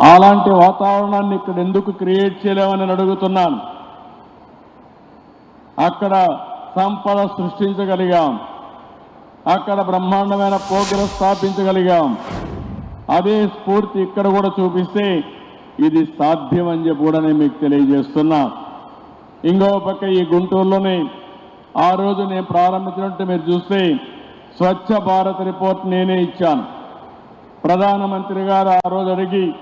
అలాంటి వాతావరణాన్ని ఇక్కడ ఎందుకు క్రియేట్ చేయలేమని అడుగుతున్నాను. అక్కడ సంపద సృష్టించగలిగాం. అక్కడ బ్రహ్మాండమైన పోగిర స్థాపించగలిగాం. అదే స్ఫూర్తి ఇక్కడ కూడా చూపిస్తే ఇది సాధ్యం అని చెప్పి కూడా నేను మీకు తెలియజేస్తున్నా. ఇంకో పక్క ఈ గుంటూరులోనే ఆ రోజు నేను ప్రారంభించినట్టు మీరు చూస్తే స్వచ్ఛ భారత్ రిపోర్ట్ నేనే ఇచ్చాను. ప్రధానమంత్రి గారు ఆ రోజు అడిగి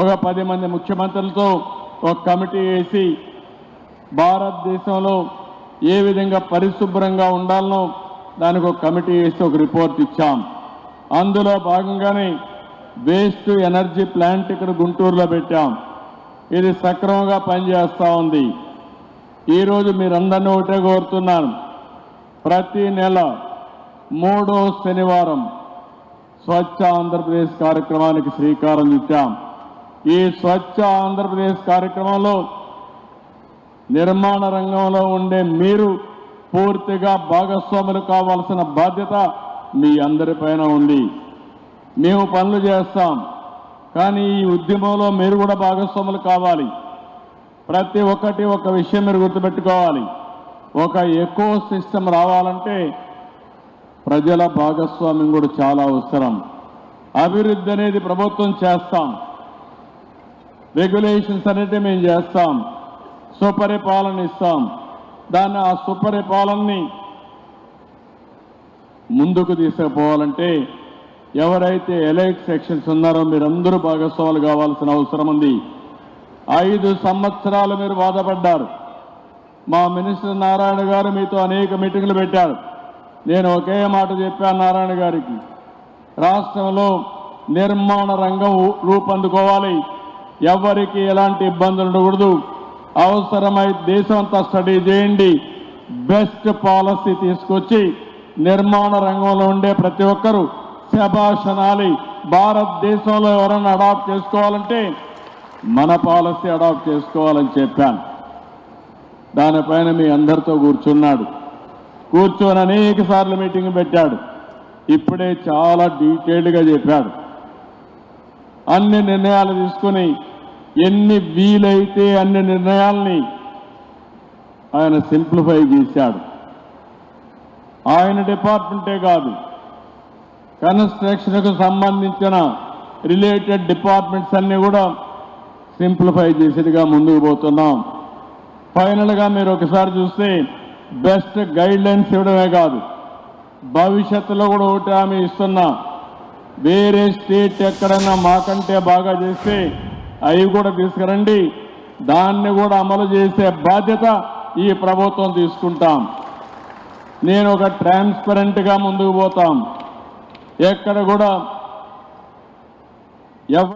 ఒక పది మంది ముఖ్యమంత్రులతో ఒక కమిటీ వేసి భారతదేశంలో ఏ విధంగా పరిశుభ్రంగా ఉండాలనో దానికి ఒక కమిటీ వేసి ఒక రిపోర్ట్ ఇచ్చాం. అందులో భాగంగానే వేస్ట్ ఎనర్జీ ప్లాంట్ ఇక్కడ గుంటూరులో పెట్టాం. ఇది సక్రమంగా పనిచేస్తూ ఉంది. ఈరోజు మీరందరినీ ఒకటే కోరుతున్నాను. ప్రతి నెల మూడో శనివారం స్వచ్ఛ ఆంధ్రప్రదేశ్ కార్యక్రమానికి శ్రీకారం చుట్టాం. ఈ స్వచ్ఛ ఆంధ్రప్రదేశ్ కార్యక్రమంలో నిర్మాణ రంగంలో ఉండే మీరు పూర్తిగా భాగస్వాములు కావాల్సిన బాధ్యత మీ అందరిపైన ఉంది. మేము పనులు చేస్తాం. కానీ ఈ ఉద్యమంలో మీరు కూడా భాగస్వాములు కావాలి. ప్రతి ఒక్కటి ఒక విషయం మీరు గుర్తుపెట్టుకోవాలి. ఒక ఎక్కువ సిస్టమ్ రావాలంటే ప్రజల భాగస్వామ్యం కూడా చాలా అవసరం. అభివృద్ధి అనేది ప్రభుత్వం చేస్తాం. రెగ్యులేషన్స్ అనేది మేము చేస్తాం. సుపరిపాలన ఇస్తాం. దాన్ని ఆ సుపరిపాలనని ముందుకు తీసుకుపోవాలంటే ఎవరైతే ఎలైట్ సెక్షన్స్ ఉన్నారో మీరందరూ భాగస్వాములు కావాల్సిన అవసరం ఉంది. ఐదు సంవత్సరాలు మీరు బాధపడ్డారు. మా మినిస్టర్ నారాయణ గారు మీతో అనేక మీటింగ్లు పెట్టారు. నేను ఒకే మాట చెప్పాను నారాయణ గారికి. రాష్ట్రంలో నిర్మాణ రంగం రూపొందుకోవాలి. ఎవరికి ఎలాంటి ఇబ్బందులు ఉండకూడదు. అవసరమై దేశం అంతా స్టడీ చేయండి. బెస్ట్ పాలసీ తీసుకొచ్చి నిర్మాణ రంగంలో ఉండే ప్రతి ఒక్కరూ శభాషనాలి భారతదేశంలో ఎవరైనా అడాప్ట్ చేసుకోవాలంటే మన పాలసీ అడాప్ట్ చేసుకోవాలని చెప్పాను. దానిపైన మీ అందరితో కూర్చున్నాడు. కూర్చొని అనేక సార్లు మీటింగ్ పెట్టాడు. ఇప్పుడే చాలా డీటెయిల్డ్గా చెప్పాడు. అన్ని నిర్ణయాలు తీసుకుని ఎన్ని వీలైతే అన్ని నిర్ణయాల్ని ఆయన సింప్లిఫై చేశాడు. ఆయన డిపార్ట్మెంటే కాదు కన్స్ట్రక్షన్కు సంబంధించిన రిలేటెడ్ డిపార్ట్మెంట్స్ అన్నీ కూడా సింప్లిఫై చేసేదిగా ముందుకు పోతున్నాం. ఫైనల్గా మీరు ఒకసారి చూస్తే బెస్ట్ గైడ్ లైన్స్ ఇవ్వడమే కాదు భవిష్యత్తులో కూడా ఒకటి ఆమె ఇస్తున్నా. వేరే స్టేట్ ఎక్కడైనా మాకంటే బాగా చేస్తే అవి కూడా తీసుకురండి. దాన్ని కూడా అమలు చేసే బాధ్యత ఈ ప్రభుత్వం తీసుకుంటాం. నేను ఒక ట్రాన్స్పరెంట్గా ముందుకు పోతాం. ఎక్కడ కూడా ఎవ